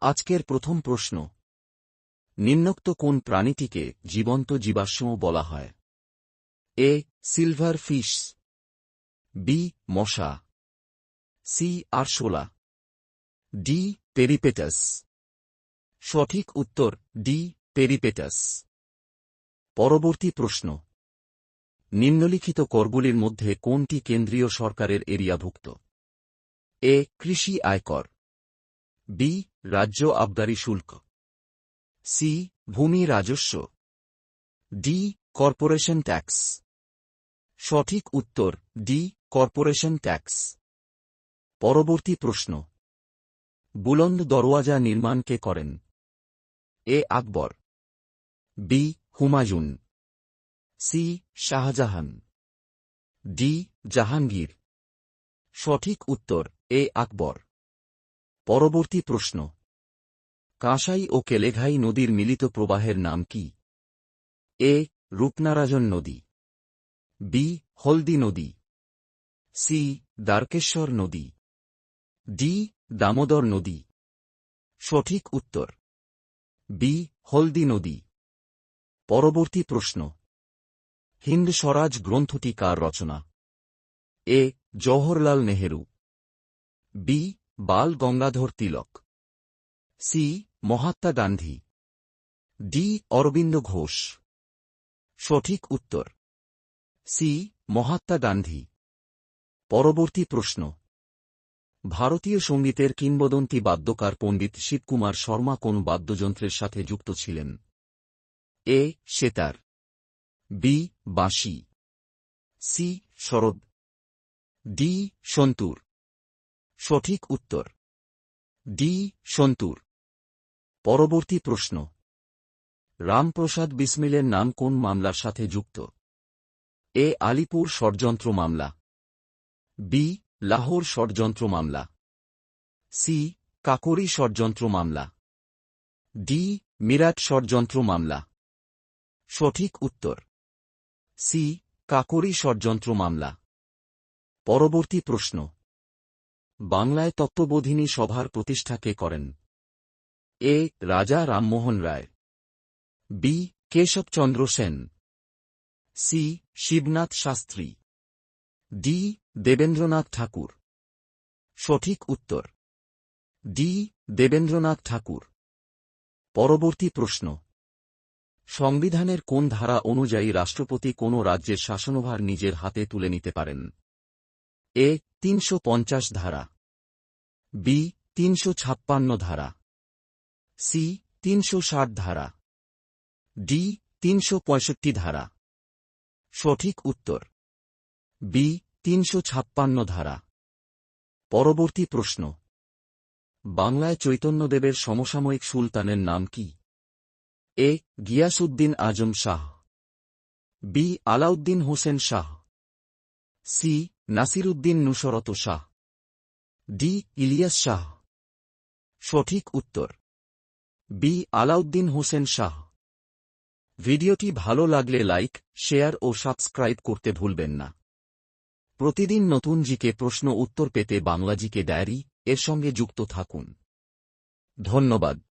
আজকের প্রথম প্রশ্ন। নিম্নোক্ত কোন প্রাণীটিকে জীবন্ত জীবাশ্ম বলা হয়? A, silver fish. বি, মশা। সি, আরশোলা। D, peripatus. সঠিক উত্তর ডি, পেরিপেটাস। পরবর্তী প্রশ্ন। নিম্নলিখিত করগুলির মধ্যে কোনটি কেন্দ্রীয় সরকারের এরিয়াভুক্ত? এ, কৃষি আয়কর। বি, রাজ্য আবদারি শুল্ক। সি, ভূমি রাজস্ব। D, corporation tax. সঠিক উত্তর, ডি, কর্পোরেশন ট্যাক্স। পরবর্তী প্রশ্ন। বুলন্দ দরওয়াজা নির্মাণ কে করেন? A, Akbar. B, Humayun. C, Shah Jahan. D, Jahangir. সঠিক উত্তর, এ, আকবর। পরবর্তী প্রশ্ন। কাঁসাই ও কেলেঘাই নদীর মিলিত প্রবাহের নাম কি? এ. রূপনারাজন নদী। বি. হলদি নদী। সি. দ্বারকেশ্বর নদী। ডি. দামোদর নদী। সঠিক উত্তর। বি. হলদি নদী। পরবর্তী প্রশ্ন। হিন্দ স্বরাজ গ্রন্থটি কার রচনা? A. Jawaharlal Nehru. B. Bal Gangadhar Tilak. C. Mahatma Gandhi. D. Aurobindo Ghosh. সঠিক উত্তর। সি. মহাত্মা গান্ধী। পরবর্তী প্রশ্ন। ভারতীয় সঙ্গীতের কিংবদন্তি বাদ্যকার পণ্ডিত শিবকুমার শর্মা কোন বাদ্যযন্ত্রের সাথে যুক্ত ছিলেন? এ. সেতার। বি. বাঁশি। সি. শরদ ডি. সন্তুর। সঠিক উত্তর। ডি. সন্তুর। পরবর্তী প্রশ্ন। রামপ্রসাদ বিসমিলের নাম কোন মামলার সাথে যুক্ত? এ. আলিপুর ষড়যন্ত্র মামলা। বি. লাহোর ষড়যন্ত্র মামলা। সি. কাকরি ষড়যন্ত্র মামলা। ডি. মিরাট ষড়যন্ত্র মামলা। সঠিক উত্তর। সি. কাকরি ষড়যন্ত্র মামলা। পরবর্তী প্রশ্ন। বাংলায় তত্ত্ববোধিনী সভার প্রতিষ্ঠা কে করেন? A. Raja Rammohan Roy. B. Keshab Chandra Sen. C. Shibnath Shastri. D. Debendranath Thakur. সঠিক উত্তর। ডি. দেবেন্দ্রনাথ ঠাকুর। পরবর্তী প্রশ্ন। সংবিধানের কোন ধারা অনুযায়ী রাষ্ট্রপতি কোন রাজ্যের শাসনভার নিজের হাতে তুলে নিতে পারেন? এ তিনশো পঞ্চাশ ধারা, বি তিনশো ছাপ্পান্ন ধারা, সি তিনশো ষাট ধারা, ডি তিনশো পঁয়ষট্টি ধারা। সঠিক উত্তর, বি তিনশো ছাপ্পান্ন ধারা। পরবর্তী প্রশ্ন, বাংলায় চৈতন্যদেবের সমসাময়িক সুলতানের নাম কি? A Ghiyasuddin Azam Shah, B Alauddin Hussain Shah, C Nasiruddin Nusrat Shah. D. Ilyas Shah. সঠিক উত্তর। বি. আলাউদ্দিন হোসেন শাহ। ভিডিওটি ভালো লাগলে লাইক, শেয়ার ও সাবস্ক্রাইব করতে ভুলবেন না। প্রতিদিন নতুন জিকে প্রশ্ন উত্তর পেতে বাংলা জিকে ডায়েরি এর সঙ্গে যুক্ত থাকুন। ধন্যবাদ।